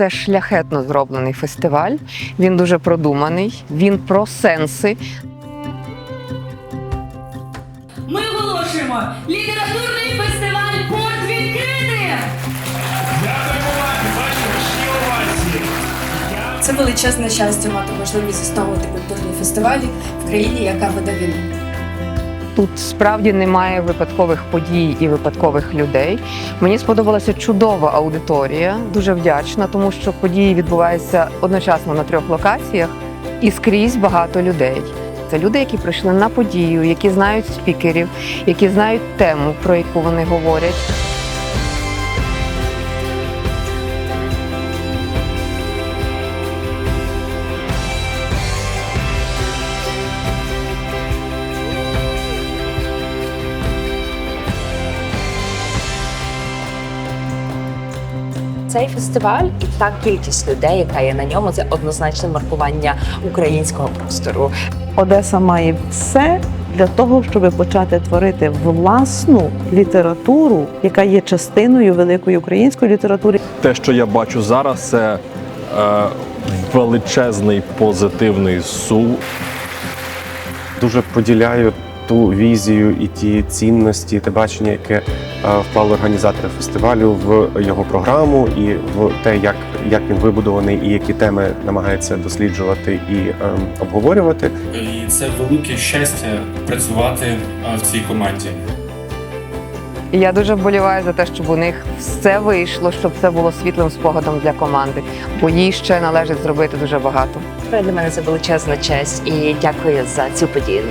це шляхетно зроблений фестиваль. Він дуже продуманий, він про сенси. Ми оголошуємо літературний фестиваль Порт відкритий! Це величезне щастя мати можливість засновувати культурні фестивалі в країні, яка веде війну. Тут справді немає випадкових подій і випадкових людей. Мені сподобалася чудова аудиторія, дуже вдячна, тому що події відбуваються одночасно на трьох локаціях і скрізь багато людей. Це люди, які прийшли на подію, які знають спікерів, які знають тему, про яку вони говорять. Цей фестиваль і та кількість людей, яка є на ньому, це однозначне маркування українського простору. Одеса має все для того, щоб почати творити власну літературу, яка є частиною великої української літератури. Те, що я бачу зараз, це е, величезний позитивний сул. дуже поділяю ту візію і ті цінності, те бачення, яке е, вклали організатори фестивалю в його програму і в те, як, як він вибудований і які теми намагається досліджувати і ем, обговорювати. І це велике щастя працювати в цій команді. Я дуже вболіваю за те, щоб у них все вийшло, щоб це було світлим спогадом для команди, бо їй ще належить зробити дуже багато. Для мене це величезна честь і дякую за цю подію.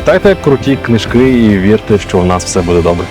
Читайте круті книжки і вірте, що у нас все буде добре.